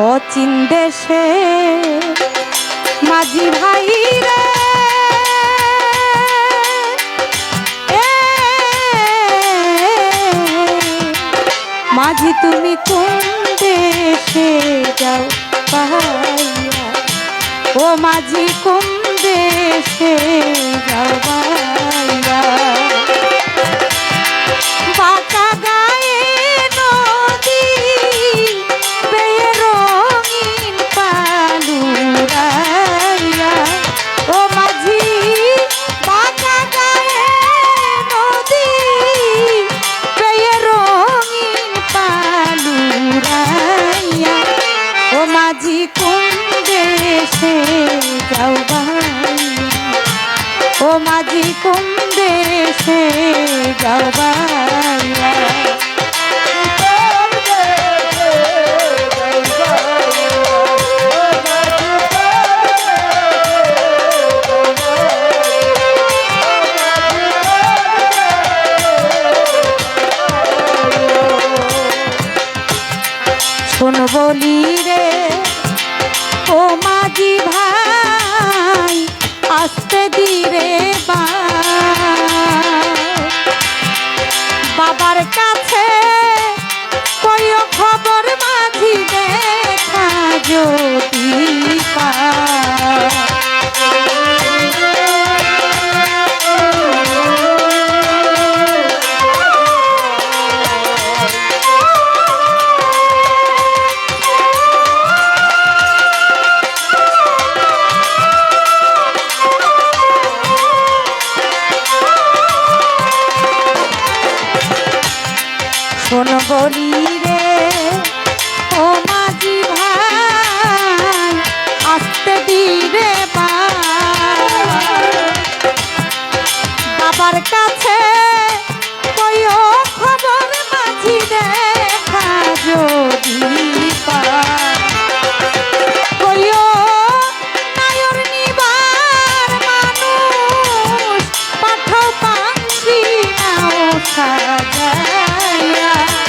অচিন দেশে মাঝি ভাই রে মাঝি তুমি কোন দেশে যাও পাহাইয়া ও মাঝি কোন দেশে যাও কোন দেশে যাও শোন বলি রে ও মাঝি ভাই আসতে দিরে কাছে। কইও খবর মাঝি দেখা যদি শোন বলি রে, ও মাঝি ভাই, আসতে দিরে বাবার কাছে খবর মাঝি দেখা যদি। কইও Yeah.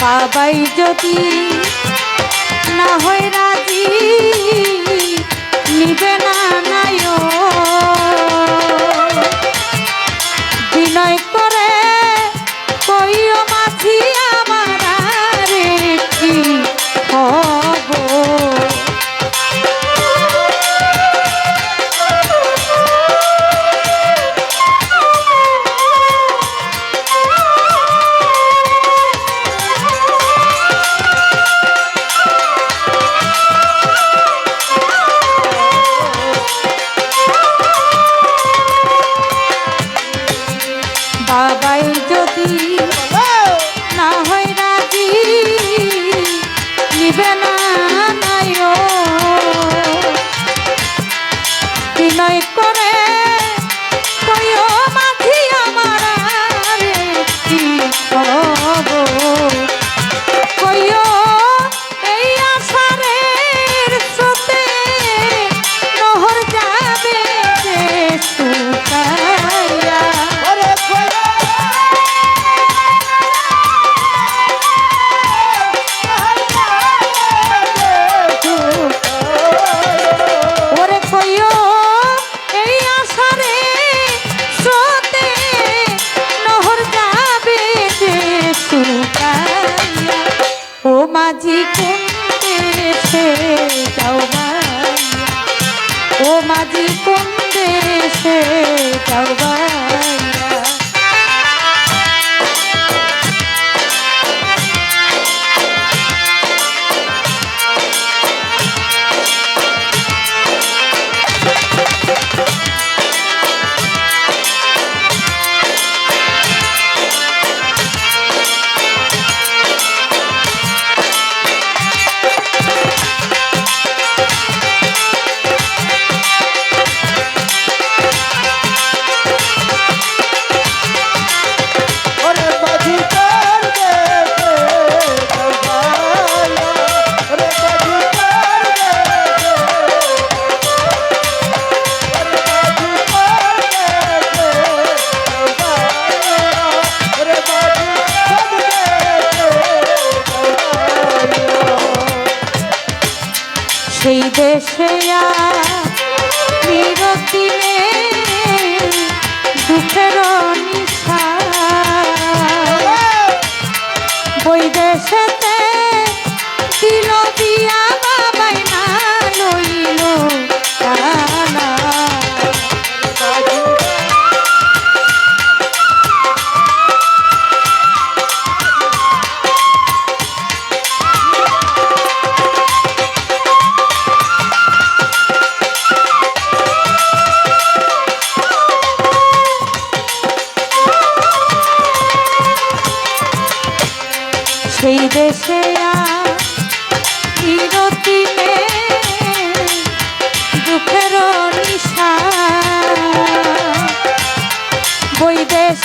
বাবাই যদি না হয় রাজি নিবে না নায়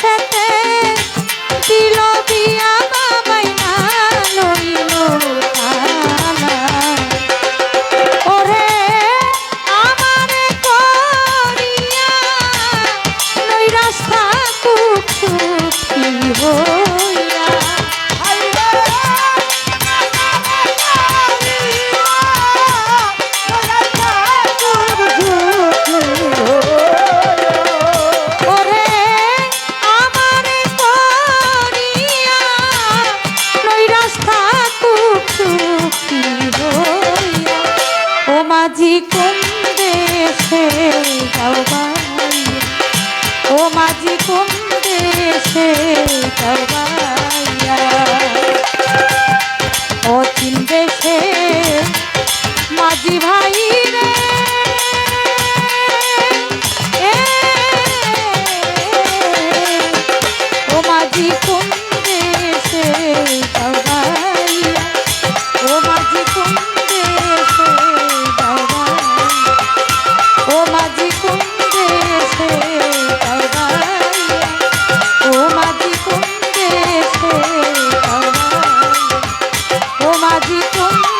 সাথে দিল দিয়া আজি তুমি